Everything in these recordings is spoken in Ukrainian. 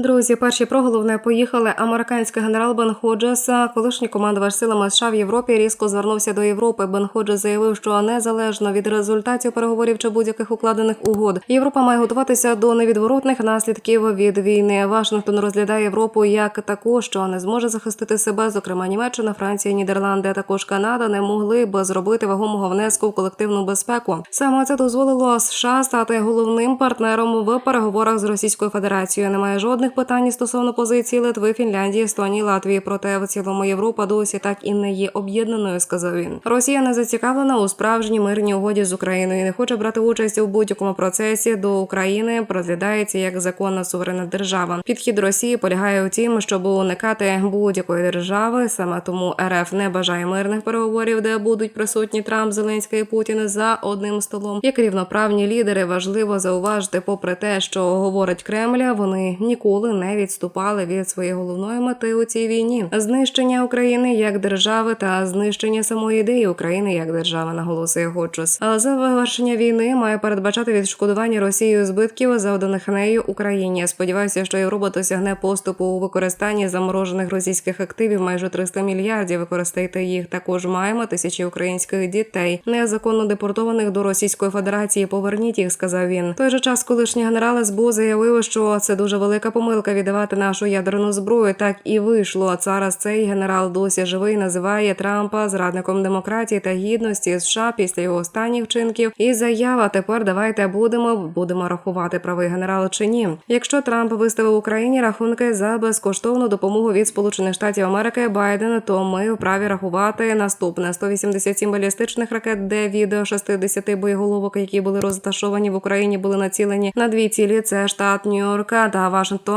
Друзі, перші про головне поїхали. Американський генерал Бен Ходжес, колишній командувач силами США в Європі, різко звернувся до Європи. Бен Ходжес заявив, що незалежно від результатів переговорів чи будь-яких укладених угод, Європа має готуватися до невідворотних наслідків від війни. Вашингтон розглядає Європу як таку, що не зможе захистити себе. Зокрема, Німеччина, Франція, Нідерланди, а також Канада не могли б зробити вагомого внеску в колективну безпеку. Саме це дозволило США стати головним партнером в переговорах з Російською Федерацією. Немає жодних питань стосовно позиції Литви, Фінляндії, Естонії, Латвії. Проте в цілому Європа досі так і не є об'єднаною. Сказав він. Росія не зацікавлена у справжній мирній угоді з Україною і не хоче брати участь у будь-якому процесі до України. Розглядається як законна суверенна держава. Підхід Росії полягає у тім, щоб уникати будь-якої держави. Саме тому РФ не бажає мирних переговорів, де будуть присутні Трамп, Зеленський і Путін за одним столом. Як рівноправні лідери, важливо зауважити, попри те, що говорить Кремля, вони ніколи не відступали від своєї головної мети у цій війні знищення України як держави та знищення самої ідеї України як держави, наголосує Ходжес. А завершення війни має передбачати відшкодування Росією збитків, завданих нею Україні. Сподіваюся, що Європа досягне поступу у використанні заморожених російських активів майже 300 мільярдів. Використайте їх. Також маємо тисячі українських дітей, незаконно депортованих до Російської Федерації. Поверніть їх, сказав він. В той же час колишній генерал СБУ заявив, що це дуже велика помилка віддавати нашу ядерну зброю. Так і вийшло. Зараз цей генерал досі живий. Називає Трампа зрадником демократії та гідності США після його останніх вчинків. І заява тепер давайте будемо будемо рахувати правий генерал чи ні. Якщо Трамп виставив Україні рахунки за безкоштовну допомогу від Сполучених Штатів Америки Байдена, то ми вправі рахувати наступне 187 балістичних ракет, де від 60 боєголовок, які були розташовані в Україні, були націлені на дві цілі. Це штат Нью-Йорка та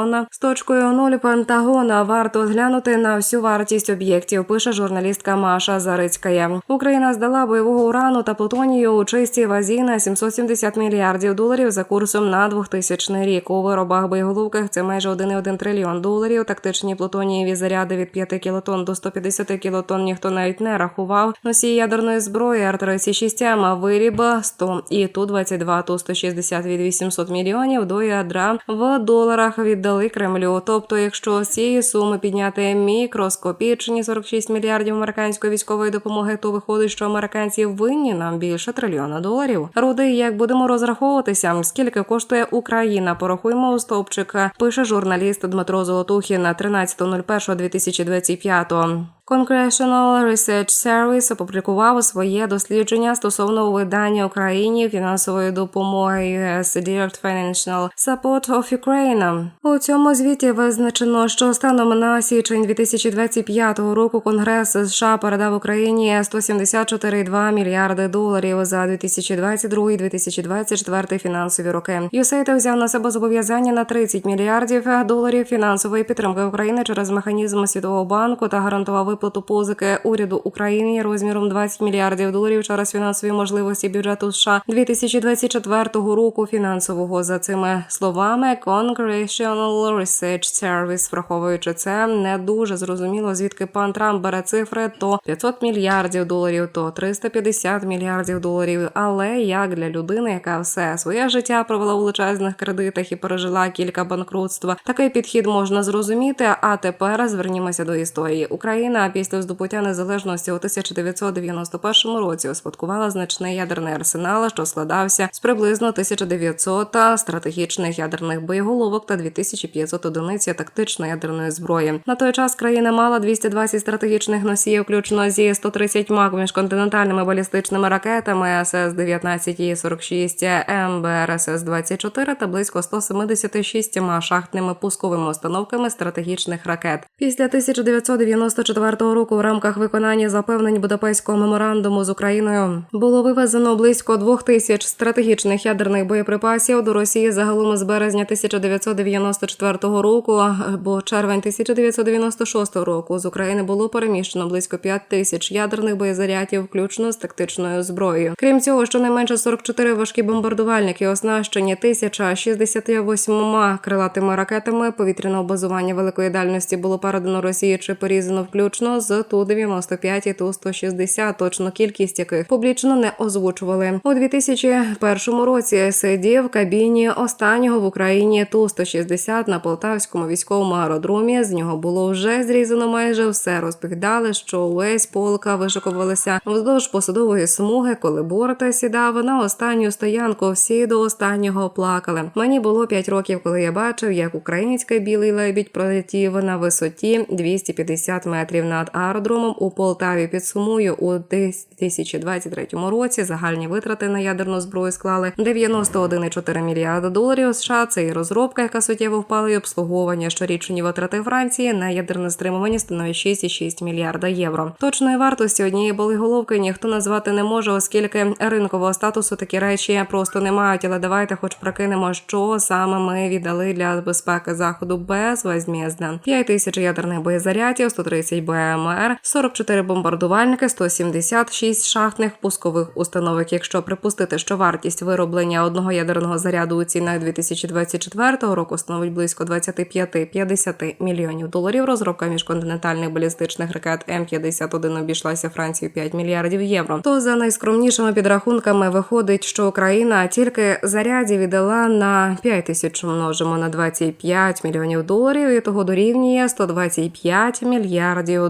Вашингтона. З точкою нуль Пентагона варто зглянути на всю вартість об'єктів. Пише журналістка Маша Зарицькая. Україна здала бойового урану та плутонію у чистій вазі на 770 мільярдів доларів за курсом на 2000 рік. У виробах боєголовках це майже 1,1 трильйон доларів. Тактичні плутонієві заряди від 5 кілотон до 150 кілотон ніхто навіть не рахував. Носії ядерної зброї Р-36 М виріб 100 і Ту-22, Ту-160 від 800 мільйонів до ядра в доларах віддали Кремлю. Тобто, якщо з цієї суми підняти мікроскопічні 46 мільярдів американської військової допомоги, то виходить, що американці винні нам більше трильйона доларів. Руди, як будемо розраховуватися, скільки коштує Україна? Порахуємо у стовпчик. Пише журналіст Дмитро Золотухін на 13.01.2025. Congressional Research Service опублікував своє дослідження стосовно видання Україні фінансової допомоги US Direct Financial Support of Ukraine. У цьому звіті визначено, що станом на січень 2025 року Конгрес США передав Україні 174,2 мільярди доларів за 2022-2024 фінансові роки. USAID взяв на себе зобов'язання на 30 мільярдів доларів фінансової підтримки України через механізм Світового банку та гарантував виплату позики уряду України розміром 20 мільярдів доларів через фінансові можливості бюджету США 2024 року фінансового за цими словами Congressional Research Service, враховуючи це, не дуже зрозуміло, звідки пан Трамп бере цифри то 500 мільярдів доларів, то 350 мільярдів доларів. Але як для людини, яка все своє життя провела у величезних кредитах і пережила кілька банкрутства, такий підхід можна зрозуміти. А тепер звернімося до історії. Україна після здобуття незалежності у 1991 році успадкувала значний ядерний арсенал, що складався з приблизно 1900 стратегічних ядерних боєголовок та 2500 одиниць тактичної ядерної зброї. На той час країна мала 220 стратегічних носіїв, включно зі 130 міжконтинентальними балістичними ракетами СС-19 і 46 МБРСС-24 та близько 176 шахтними пусковими установками стратегічних ракет. Після 1994 року в рамках виконання запевнень Будапештського меморандуму з Україною було вивезено близько двох тисяч стратегічних ядерних боєприпасів до Росії загалом з березня 1994 року або червень 1996 року. З України було переміщено близько 5 тисяч ядерних боєзарядів, включно з тактичною зброєю. Крім цього, щонайменше 44 важкі бомбардувальники, оснащені 1068 крилатими ракетами повітряного базування великої дальності було передано Росії чи порізано включно включно з ту 95 і ту 160 точну кількість яких публічно не озвучували у 2001 році. Сидів в кабіні останнього в Україні ту 160 на полтавському військовому аеродромі. З нього було вже зрізано майже все. Розповідали, що увесь полка вишикувалися вздовж посадової смуги, коли Борта сідав на останню стоянку. Всі до останнього плакали. Мені було 5 років, коли я бачив, як український білий лебідь пролетів на висоті 250 метрів над аеродромом у Полтаві. Підсумую у 2023 році. Загальні витрати на ядерну зброю склали 91,4 мільярда доларів США. Це і розробка, яка суттєво впала, і обслуговування. Щорічні витрати Франції на ядерне стримування становить 6,6 мільярда євро. Точної вартості однієї болиголовки ніхто назвати не може, оскільки ринкового статусу такі речі просто не мають. Але давайте, хоч прокинемо, що саме ми віддали для безпеки заходу безвозмездно. 5 тисяч ядерних боєзарядів, 130 БМР, 44 бомбардувальники, 176 шахтних пускових установок. Якщо припустити, що вартість вироблення одного ядерного заряду у цінах 2024 року становить близько 25-50 мільйонів доларів. Розробка міжконтинентальних балістичних ракет М-51 обійшлася Франції в 5 мільярдів євро. То за найскромнішими підрахунками виходить, що Україна тільки зарядів віддала на 5 тисяч множимо на 25 мільйонів доларів, і того дорівнює 125 мільярдів